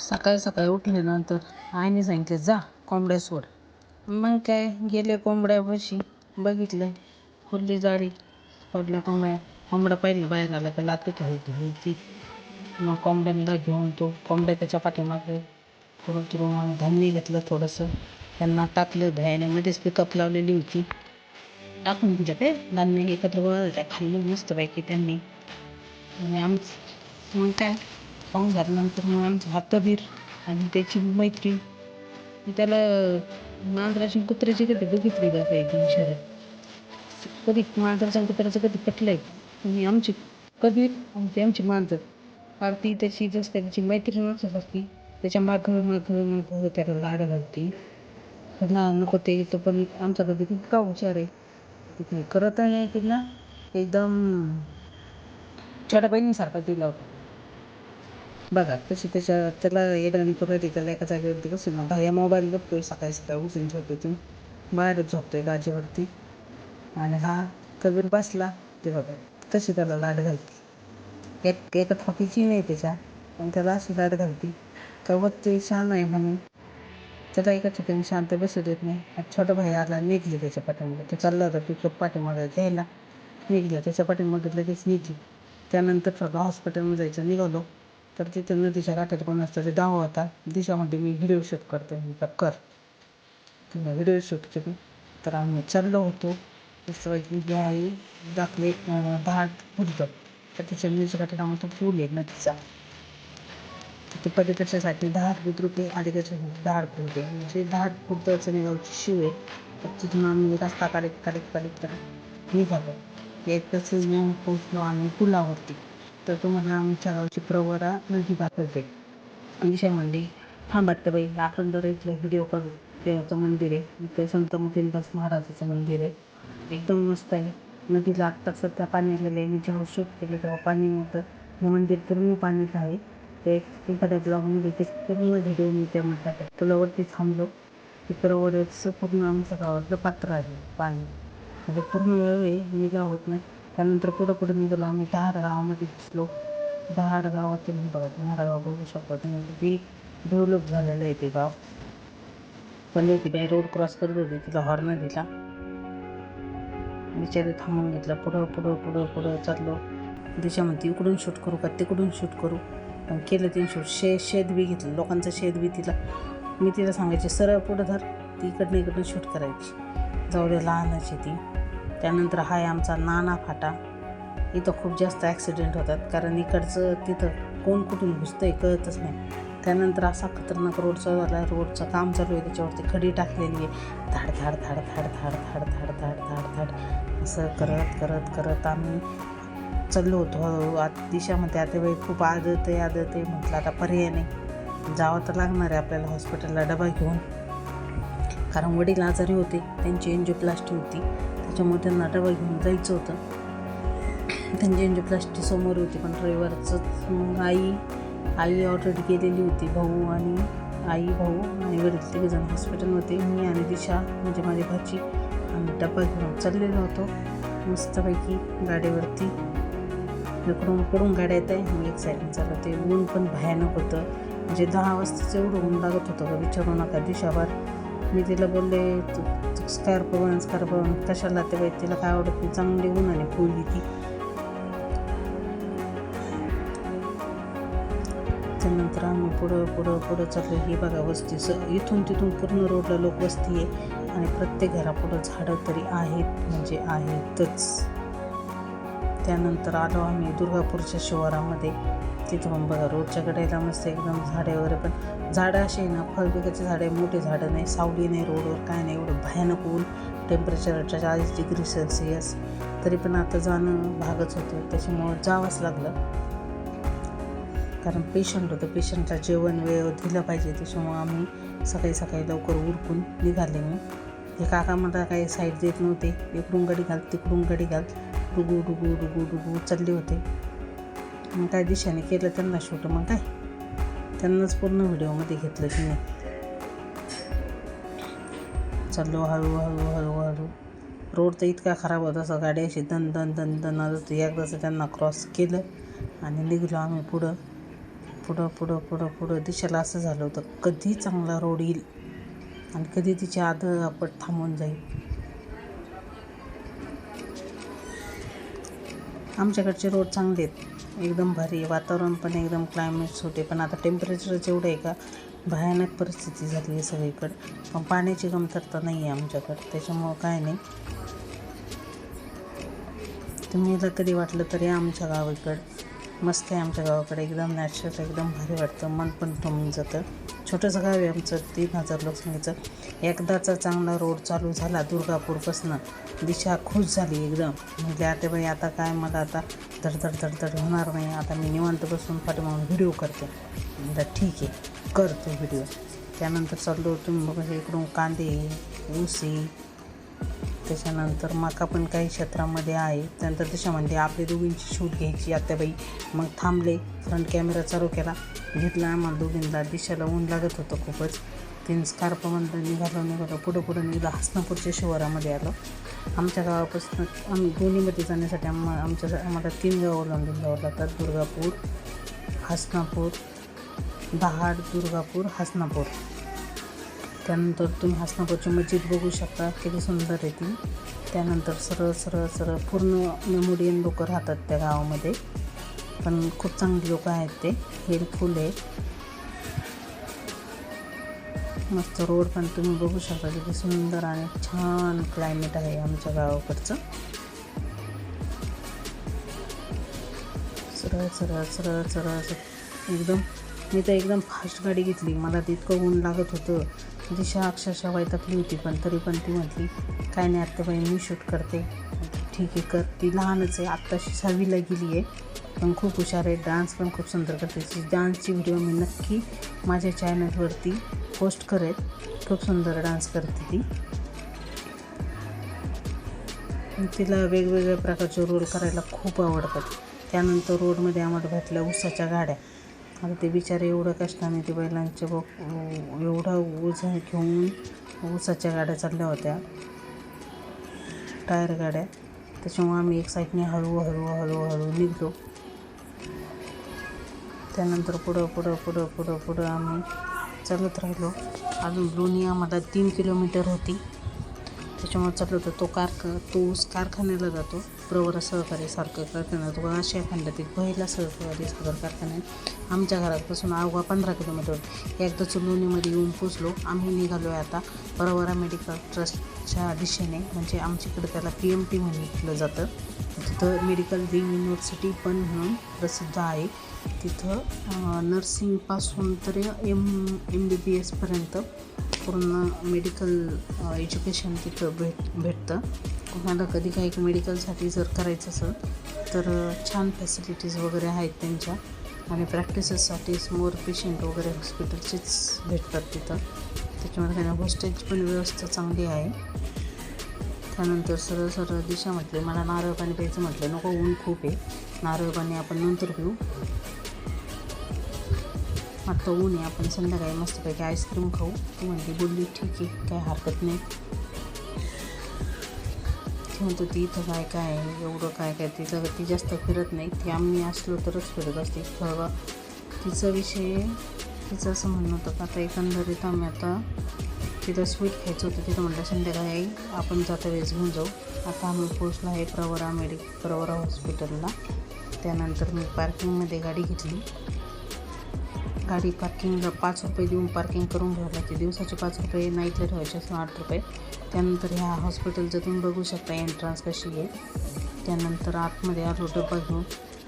सकाळी सकाळी उठल्यानंतर आईने सांगितले जा कोंबड्या सोड. मग काय गेले कोंबड्यापाशी बघितलं खुल्ली जाळी पडल्या कोंबड्या. कोंबड्या पहिले बाहेर आला तर लाती ठेवायची मग कोंबड्यांना घेऊन तो कोंबड्या त्याच्या पाठीमागे थोडं थोडं मग धान्य घेतलं थोडंसं. त्यांना टाकलं भयाण्यामध्येच पिकअप लावलेली होती. टाकून तुमच्याकडे धान्य एकत्र गोळा खाल्लं मस्तपैकी त्यांनी. आणि आमचं मग काय? पाहून झाल्यानंतर मग आमचं हातबीर आणि त्याची मैत्रीण त्याला मांजराची कुत्र्याची कधी बघितली का काही शहरात? कधी मांजराच्या कुत्र्याचं कधी पटलंय? आणि आमची कधी आमची आमची मांजर. फार ती त्याची जसं त्याची मैत्रीण माणसं असती त्याच्या मागं मागं मागं त्याला लाड घालती. ना नको ते तो पण आमचा कधी का हुशार आहे. तिथे करत आहे तिला एकदम छोट्या बहिणीसारखा दिला होता. बघा तशी त्याच्या त्याला येडणी परत त्याला एका जागेवरती कसं ना या मोबाईल बघतोय सकाळी सकाळी उठून झोपेतून बाहेरच झोपतोय गाजेवरती. आणि हा कबीर बसला ते बघा तशी त्याला लाड घालते. एक एका थोकीची नाही त्याच्या पण त्याला अशी लाड घालती. तेव्हा ते छान आहे म्हणून. त्याला एका ठिकाणी शांत बसू देत नाही. आणि छोटा भाई आला निघले त्याच्या पाठीमागे. ते चालला होता पिकअप पाठीमागे घ्यायला. निघलं त्याच्या पाठीमागे लगेच निघली. त्यानंतर सगळं हॉस्पिटलमध्ये जायचं निघालो. तर तिथे नदीच्या काठात कोण असतं ते डाव होतात दिशामध्ये मी व्हिडिओ शूट करतो मी कर. तुम्ही व्हिडिओ शूट केली. तर आम्ही चाललो होतो. आई दाखले भात पुरतं तर त्याच्या नदीच्या काठात आम्हाला पूल आहे नदीचा. ते पर्यटकासाठी दहा फूट रुपये आणि त्याच्या दहा फूट आहे म्हणजे दहा फूट गावची शिव आहे. तर तिथून आम्ही रस्ता काढत काढत काढत तर निघालो. एकच येऊन पोचलो आम्ही पुलावरती. तर तुम्हाला आमच्या गावची प्रवरा नदी दाखवते विषय म्हणजे हा बाई आपण जर इथलं व्हिडिओ करू देवाचं मंदिर आहे. ते संत मुखीनदास महाराजाचं मंदिर आहे. एकदम मस्त आहे. नदीला आत्ता सध्या पाणी आलेलं आहे. मी जेव्हा शूट केलं तेव्हा पाणी नव्हतं हे मंदिर पूर्ण पाण्यात आहे. ते एखाद्या ब्लॉगमध्ये ते पूर्ण व्हिडिओ मी त्यामध्ये तुला वरती थांबलो. की प्रवरचं पूर्ण आमच्या गावातलं पात्र आहे. पाणी. म्हणजे पूर्ण वेळ आहे. मी गावात नाही. त्यानंतर पुढं पुढं निघालो आम्ही दहाड गावामध्ये दिसलो. गावात गावातील बघा दहाड गाव बघू शकतो तुम्ही. किती डेव्हलप झालेलं आहे ते गाव. पण ती बाई रोड क्रॉस करत होती तिला हॉर्न दिला. बिचारे थांबून घेतला. पुढं पुढं पुढं पुढं चाललो. दिशामध्ये इकडून शूट करू का? तिकडून शूट करू. पण केलं तिने शूट शे शेत बी घेतलं. लोकांचं शेत बी तिला. मी तिला सांगायचे सरळ पुढं धर. ती इकडनं इकडनं शूट करायची. जाऊ दे लहानच आहे ती. त्यानंतर हाय आमचा नाना फाटा. इथं खूप जास्त ॲक्सिडेंट होतात. कारण इकडचं तिथं कोण कुठून घुसतंय कळतच नाही. त्यानंतर असा खतरनाक रोडचा झाला. रोडचं काम चालू आहे. त्याच्यावरती खडी टाकलेली आहे. धाड धाड धाड धाड धाड धाड धाड धाड धाड धाड. असं करत करत करत आम्ही चाललो होतो. आत दिशामध्ये आता वेळी खूप आदत आहे आदत आहे म्हटलं आता पर्याय नाही. जावं तर लागणार आहे आपल्याला हॉस्पिटलला डबा घेऊन. कारण वडील आजारी होते. त्यांची एन्जिओप्लास्टी होती. त्याच्यामुळे त्यांना डबा घेऊन जायचं होतं. त्यांची एन्जिओप्लास्टी समोर होती पण रविवारचंच मग आई आई ऑलरेडी गेलेली होती भाऊ आणि आई भाऊ आणि वडील तिघेजण हॉस्पिटलमध्ये मी आणि दिशा म्हणजे माझी भाची आम्ही डबा घेऊन चाललेलो होतो. मस्तपैकी गाडीवरती इकडून पुढून गाड्या येत आहे. मी एक साईडने चालवते ऊन पण भयानक होतं. म्हणजे दहा वाजताचं एवढं ऊन लागत होतं. का विचारू नका दिशाभर मी तिला बोलले तू स्कार्प बन स्कार्प बन कशाला ते बाई तिला काय आवडत नाही. चांगली उन्हाने फुलली ती. त्यानंतर आम्ही पुढं पुढं पुढं चाललो ही बघा वस्ती. स इथून तिथून पूर्ण रोडला लोक वस्ती आहे. आणि प्रत्येक घरापुढं झाडं तरी आहेत म्हणजे आहेतच. त्यानंतर आलो आम्ही दुर्गापूरच्या शिवारामध्ये. तिथं पण बघा रोडच्या कडेला मस्त एकदम झाडे वगैरे पण. झाडं अशी आहे ना फळपिकाची झाडे मोठी झाडं नाही सावली नाही रोडवर काय नाही एवढं भयानक ऊन. टेम्परेचरच्या चाळीस डिग्री सेल्सिअस तरी पण आता जाणं भागच होतं. त्याच्यामुळं जावंच लागलं. कारण पेशंट होतं. पेशंटला जेवण वेळ दिलं पाहिजे. त्याच्यामुळं आम्ही सकाळी सकाळी लवकर उरकून निघाले मी हे काका मला काही साईड देत नव्हते. इकडून गाडी घाल तिकडून गाडी घाल. डुगू डुगू डुगू डुगू चालले होते. मग काय दिशाने केलं त्यांना शूट. मग काय? त्यांनाच पूर्ण व्हिडिओमध्ये घेतलं की नाही. चाललो हळूहळू हळू हळू रोड तर इतका खराब होता असं गाडी अशी दन दन दन दन आलं एकदाचं त्यांना क्रॉस केलं आणि निघलो आम्ही पुढं. पुढं पुढं पुढं पुढं. दिशेला असं झालं होतं कधी चांगला रोड येईल आणि कधी तिची आद आपट थांबून जाईल. आमच्याकडचे रोड चांगले आहेत. एकदम भारी आहे. वातावरण पण एकदम क्लायमेट सुटे पण आता टेम्परेचरच एवढं आहे का भयानक परिस्थिती झाली आहे सगळीकडं. पण पाण्याची कमतरता नाही आहे आमच्याकडं. त्याच्यामुळं काय नाही. तुम्हाला कधी वाटलं तरी आमच्या गावाकडं मस्त आहे आमच्या गावाकडे. एकदम नॅचरल एकदम भारी वाटतं. मन पण थांबून जातं. छोटंसं गाव आहे आमचं तीन हजार लोकसंख्येचं. एकदाचा चांगला रोड चालू झाला दुर्गापूरपासनं. दिशा खुश झाली एकदम. म्हणजे आता बाई आता काय मला आता धडधड धडधड होणार नाही. आता मी निवांत बसून पाठीमागून व्हिडिओ करते. म्हणलं ठीक आहे करतो व्हिडिओ त्यानंतर चाललो तुम्ही बघा इकडून कांदे ऊसी त्याच्यानंतर मका पण काही क्षेत्रामध्ये आहे. त्यानंतर त्याच्यामध्ये आपली दोघींची शूट घ्यायची. आत्याबाई मग थांबले. फ्रंट कॅमेरा चालू केला. घेतला आम्हाला दोघींना. दिशेला ऊन लागत होतं खूपच. तीन स्कार्पमधून निघालो निघालो. पुढं पुढं निघालं. हसनापूरच्या शिवारामध्ये आलो. आमच्या गावापासून आम्ही दोन्हीमध्ये जाण्यासाठी आम आमच्या आम्हाला तीन गावं लांबून जावं लागतात. दुर्गापूर हसनापूर दहाड दुर्गापूर हसनापूर. त्यानंतर तुम्ही हसनापूरची मस्जिद बघू शकता किती सुंदर आहे ती. त्यानंतर सरळ सरळ सरळ पूर्ण मेमोरियन लोक राहतात त्या गावामध्ये. पण खूप चांगली लोक आहेत ते. हेल्पफुल आहे. मस्त रोड पण तुम्ही बघू शकता किती सुंदर आणि छान क्लायमेट आहे आमच्या गावाकडचं. सरळ सरळ सरळ सरळ सरळ एकदम मी तर एकदम फास्ट गाडी घेतली. मला ते इतकं ऊन लागत होतं. दिशा अक्षरशः वैतागली होती पण तरी पण ती म्हटली काय नाही आत्ताबाई मी शूट करते. ठीक आहे कर. ती लहानच आहे आत्ताशी सहावीला गेली आहे पण खूप हुशार आहे. डान्स पण खूप सुंदर करते. ती डान्सची व्हिडिओ मी नक्की माझ्या चॅनलवरती पोस्ट करेल खूप सुंदर डान्स करते ती. तिला वेगवेगळ्या प्रकारचे रोल करायला खूप आवडतात. त्यानंतर रोडमध्ये आम्हाला भेटल्या उसाच्या गाड्या. आता ते बिचारे एवढं कष्टाने ते बैलांचे बघ एवढा ऊस घेऊन ऊसाच्या गाड्या चालल्या होत्या. टायर गाड्या. त्याच्यामुळे आम्ही एक साईडने हळूहळू हळूहळू निघलो. त्यानंतर पुढं पुढं पुढं पुढं पुढं आम्ही चालत राहिलो. अजून लोणी आम्हाला तीन किलोमीटर होती. त्याच्यामुळे चाललो होतो तो कारखा तो ऊस कारखान्याला जातो. प्रवरा सहकारी सारखं कारखान्यात व आशिया खंडातील पहिला सहकारी साखर कारखान्यात आमच्या घरापासून अवघा पंधरा किलोमीटर. एकदा लोणीमध्ये येऊन पोचलो. आम्ही निघालो आहे आता परवरा मेडिकल ट्रस्टच्या दिशेने. म्हणजे आमच्याकडे त्याला पी एम टी म्हटलं जातं. तिथं मेडिकल ड्रीम युनिव्हर्सिटी पण म्हणून प्रसिद्ध आहे. तिथं नर्सिंगपासून तर एम एम बी बी एसपर्यंत पूर्ण मेडिकल एज्युकेशन तिथं भेट भेटतं. कोणाला कधी काही मेडिकलसाठी जर करायचं असेल तर छान फॅसिलिटीज वगैरे आहेत त्यांच्या. आणि प्रॅक्टिसेससाठी मोर पेशंट वगैरे हॉस्पिटलचेच भेटतात तिथं. त्याच्यामुळे त्यांना हॉस्टेलची पण व्यवस्था चांगली आहे. त्यानंतर सरळ सरळ दिशा म्हटले मला नारळ पाणी प्यायचं म्हटलं नको ऊन खूप आहे. नारळ पाणी आपण नंतर पिऊ. आत्ता ऊन आहे आपण संध्याकाळी मस्तपैकी आईस्क्रीम खाऊ. ती म्हणली बोलली ठीक आहे काही हरकत नाही. म्हणतो ती इथं काय काय आहे एवढं काय काय तिचं ती जास्त फिरत नाही. ती आम्ही असलो तरच फिरत असते. फळवा तिचा विषय तिचं असं म्हणणं होतं का आता एकंदरीत आम्ही आता तिथं स्वीट खायचं होतं. तिथं म्हटलं संध्याकाळी आपण जाता वेळेस घेऊन जाऊ. आता आम्ही पोचलो आहे प्रवरा मेडिक प्रवरा हॉस्पिटलला त्यानंतर मी पार्किंगमध्ये गाडी घेतली. गाडी पार्किंगला पाच रुपये देऊन पार्किंग करून घ्यावं लागते दिवसाचे पाच रुपये नाईटला ठेवायचे असं आठ रुपये. त्यानंतर ह्या हॉस्पिटलचं तुम्ही बघू शकता एंट्रन्स कशी आहे. त्यानंतर आतमध्ये आलो डब्बा घेऊन